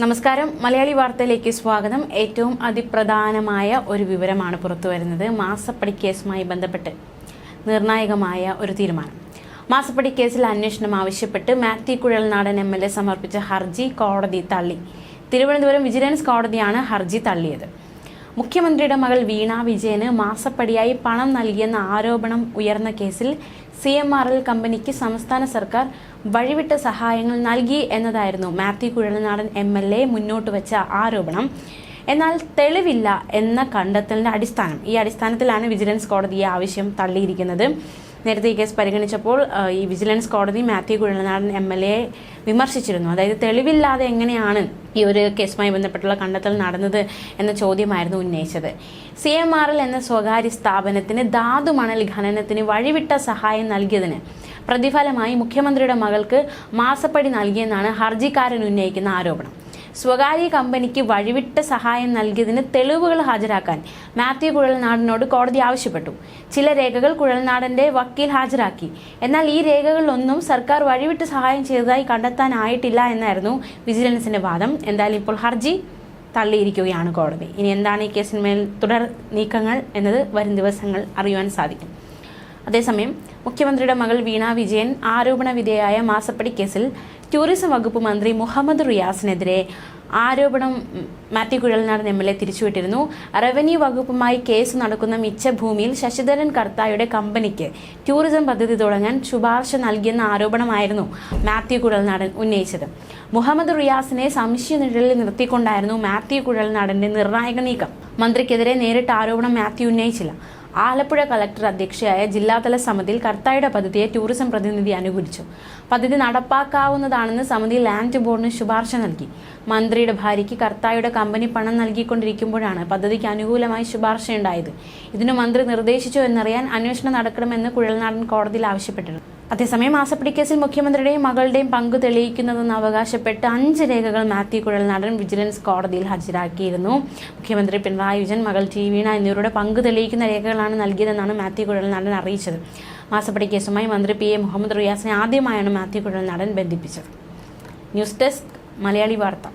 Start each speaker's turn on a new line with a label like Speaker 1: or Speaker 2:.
Speaker 1: നമസ്കാരം. മലയാളി വാർത്തയിലേക്ക് സ്വാഗതം. ഏറ്റവും അതിപ്രധാനമായ ഒരു വിവരമാണ് പുറത്തു വരുന്നത് മാസപ്പടി കേസുമായി ബന്ധപ്പെട്ട് നിർണായകമായ ഒരു തീരുമാനം. മാസപ്പടി കേസിൽ അന്വേഷണം ആവശ്യപ്പെട്ട് Mathew Kuzhalnadan M L A സമർപ്പിച്ച ഹർജി കോടതി തള്ളി. തിരുവനന്തപുരം വിജിലൻസ് കോടതിയാണ് ഹർജി തള്ളിയത്. മുഖ്യമന്ത്രിയുടെ മകൾ വീണ വിജയന് മാസപ്പടിയായി പണം നൽകിയെന്ന ആരോപണം ഉയർന്ന കേസിൽ സി എം ആർ എൽ കമ്പനിക്ക് സംസ്ഥാന സർക്കാർ വഴിവിട്ട സഹായങ്ങൾ നൽകി എന്നതായിരുന്നു Mathew Kuzhalnadan M L A മുന്നോട്ട് വെച്ച ആരോപണം. എന്നാൽ തെളിവില്ല എന്ന കണ്ടെത്തലിന്റെ അടിസ്ഥാനം. ഈ അടിസ്ഥാനത്തിലാണ് വിജിലൻസ് കോടതി ആവശ്യം തള്ളിയിരിക്കുന്നത്. നേരത്തെ ഈ കേസ് പരിഗണിച്ചപ്പോൾ ഈ വിജിലൻസ് കോടതി Mathew Kuzhalnadan M L A വിമർശിച്ചിരുന്നു. അതായത് തെളിവില്ലാതെ എങ്ങനെയാണ് ഈ ഒരു കേസുമായി ബന്ധപ്പെട്ടുള്ള കണ്ടെത്തൽ നടന്നത് എന്ന ചോദ്യമായിരുന്നു ഉന്നയിച്ചത്. സി എം ആർ എൽ എന്ന സ്വകാര്യ സ്ഥാപനത്തിന് ധാതു മണൽ ഖനനത്തിന് വഴിവിട്ട സഹായം നൽകിയതിന് പ്രതിഫലമായി മുഖ്യമന്ത്രിയുടെ മകൾക്ക് മാസപ്പടി നൽകിയെന്നാണ് ഹർജിക്കാരൻ ഉന്നയിക്കുന്ന ആരോപണം. സ്വകാര്യ കമ്പനിക്ക് വഴിവിട്ട സഹായം നൽകിയതിന് തെളിവുകൾ ഹാജരാക്കാൻ മാത്യു കുഴൽനാടനോട് കോടതി ആവശ്യപ്പെട്ടു. ചില രേഖകൾ കുഴൽനാടന്റെ വക്കീൽ ഹാജരാക്കി. എന്നാൽ ഈ രേഖകളിലൊന്നും സർക്കാർ വഴിവിട്ട് സഹായം ചെയ്തതായി കണ്ടെത്താനായിട്ടില്ല എന്നായിരുന്നു വിജിലൻസിന്റെ വാദം. എന്തായാലും ഇപ്പോൾ ഹർജി തള്ളിയിരിക്കുകയാണ് കോടതി. ഇനി എന്താണ് ഈ കേസിന്മേൽ തുടർ നീക്കങ്ങൾ എന്നത് വരും ദിവസങ്ങൾ അറിയുവാൻ സാധിക്കും. അതേസമയം മുഖ്യമന്ത്രിയുടെ മകൾ വീണ വിജയൻ ആരോപണ വിധേയായ മാസപ്പടി കേസിൽ ടൂറിസം വകുപ്പ് മന്ത്രി മുഹമ്മദ് റിയാസിനെതിരെ ആരോപണം Mathew Kuzhalnadan M L A തിരിച്ചുവിട്ടിരുന്നു. Revenue വകുപ്പുമായി കേസ് നടക്കുന്ന മിച്ചഭൂമിയിൽ ശശിധരൻ കർത്തായുടെ കമ്പനിക്ക് ടൂറിസം പദ്ധതി തുടങ്ങാൻ ശുപാർശ നൽകിയെന്ന ആരോപണമായിരുന്നു മാത്യു കുഴൽനാടൻ ഉന്നയിച്ചത്. മുഹമ്മദ് റിയാസിനെ സംശയനിഴലിൽ നിർത്തിക്കൊണ്ടായിരുന്നു മാത്യു കുഴൽനാടന്റെ നിർണായക നീക്കം. മന്ത്രിക്കെതിരെ നേരിട്ട് ആരോപണം മാത്യു ഉന്നയിച്ചില്ല. ആലപ്പുഴ കളക്ടർ അധ്യക്ഷയായ ജില്ലാതല സമിതിയിൽ കർത്തായുടെ പദ്ധതിയെ ടൂറിസം പ്രതിനിധി അനുകൂലിച്ചു. പദ്ധതി നടപ്പാക്കാവുന്നതാണെന്ന് സമിതി ലാൻഡ് ബോർഡിന് ശുപാർശ നൽകി. മന്ത്രിയുടെ ഭാര്യയ്ക്ക് കർത്തായുടെ കമ്പനി പണം നൽകിക്കൊണ്ടിരിക്കുമ്പോഴാണ് പദ്ധതിക്ക് അനുകൂലമായി ശുപാർശയുണ്ടായത്. ഇതിനു മന്ത്രി നിർദ്ദേശിച്ചു എന്നറിയാൻ അന്വേഷണം നടക്കണമെന്ന് കുഴൽനാടൻ കോടതിയിൽ ആവശ്യപ്പെട്ടിരുന്നു. അതേസമയം മാസപ്പടി കേസിൽ മുഖ്യമന്ത്രിയുടെയും മകളുടെയും പങ്ക് തെളിയിക്കുന്നതെന്ന് അവകാശപ്പെട്ട് അഞ്ച് രേഖകൾ മാത്യു കുഴൽനാടൻ വിജിലൻസ് കോടതിയിൽ ഹാജരാക്കിയിരുന്നു. മുഖ്യമന്ത്രി പിണറായി വിജയൻ മകൾ ടി വീണ എന്നിവരുടെ പങ്ക് തെളിയിക്കുന്ന രേഖകളാണ് നൽകിയതെന്നാണ് മാത്യു കുഴൽ കുഴൽനാടൻ അറിയിച്ചത്. മാസപ്പടി കേസുമായി മന്ത്രി പി എ മുഹമ്മദ് റിയാസിനെ ആദ്യമായാണ് മാത്യു കുഴൽ കുഴൽനാടൻ ബന്ധിപ്പിച്ചത്. ന്യൂസ് ഡെസ്ക് മലയാളി വാർത്ത.